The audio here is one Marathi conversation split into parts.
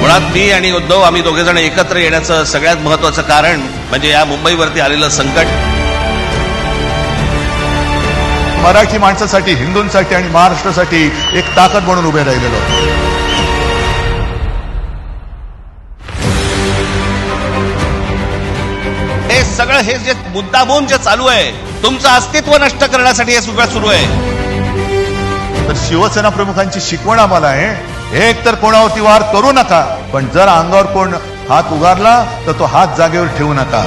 मुळात मी आणि उद्धव आम्ही दोघे जण एकत्र येण्याचं सगळ्यात महत्वाचं कारण म्हणजे या मुंबईवरती आलेलं संकट. मराठी माणसासाठी हिंदूंसाठी आणि महाराष्ट्रासाठी एक ताकद म्हणून उभे राहिलेलो. हे सगळं हे जे मुद्दामून जे चालू आहे तुमचं अस्तित्व नष्ट करण्यासाठी हे सगळं सुरू आहे. तर शिवसेना प्रमुखांची शिकवण आम्हाला आहे एक तर कोणावरती वार करू नका पण जर अंगावर कोण हात उगारला तर तो हात जागेवर ठेवू नका.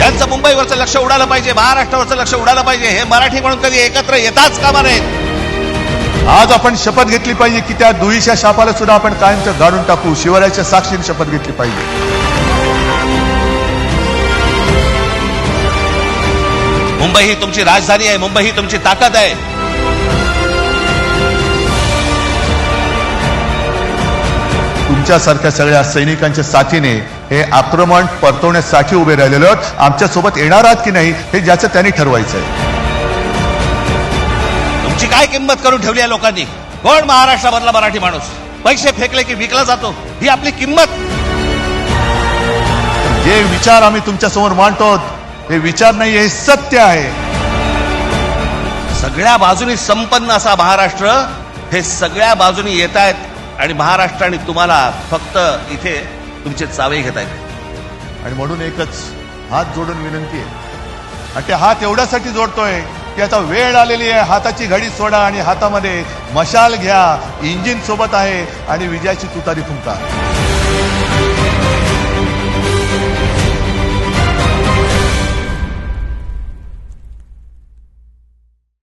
यांचं मुंबईवरचं लक्ष उडालं पाहिजे महाराष्ट्रावरचं लक्ष उडालं पाहिजे हे मराठी म्हणून कधी एकत्र येताच कामा नयेत. आज आपण शपथ घेतली पाहिजे की त्या दुईच्या शापाला सुद्धा आपण कायमचं गाडून टाकू शिवरायाच्या साक्षीने शपथ घेतली पाहिजे. मुंबई ही तुमची राजधानी आहे मुंबई ही तुमची ताकद आहे. तुमच्यासारख्या सगळ्या सैनिकांच्या साथीने हे आक्रमण परतवण्यासाठी उभे राहिलेलो आहोत. आमच्यासोबत येणार आहात की नाही हे ज्याचं त्यांनी ठरवायचं आहे तुमची काय किंमत करून ठेवली आहे लोकांनी? कोण महाराष्ट्रामधला मराठी माणूस? पैसे फेकले की विकला जातो? ही आपली किंमत? जे विचार आम्ही तुमच्यासमोर मांडतो हे विचार नाही हे सत्य आहे. सगळ्या बाजूनी संपन्न असा महाराष्ट्र हे सगळ्या बाजूनी येत आहेत आणि महाराष्ट्राने तुम्हाला फक्त इथे तुमचे चावे घेता येईल आणि म्हणून एकच हात जोडून विनंती आहे. आणि ते हात एवढ्यासाठी जोडतोय की आता वेळ आलेली आहे हाताची घडी सोडा आणि हातामध्ये मशाल घ्या. इंजिन सोबत आहे आणि विजयाची तुतारी फुंका.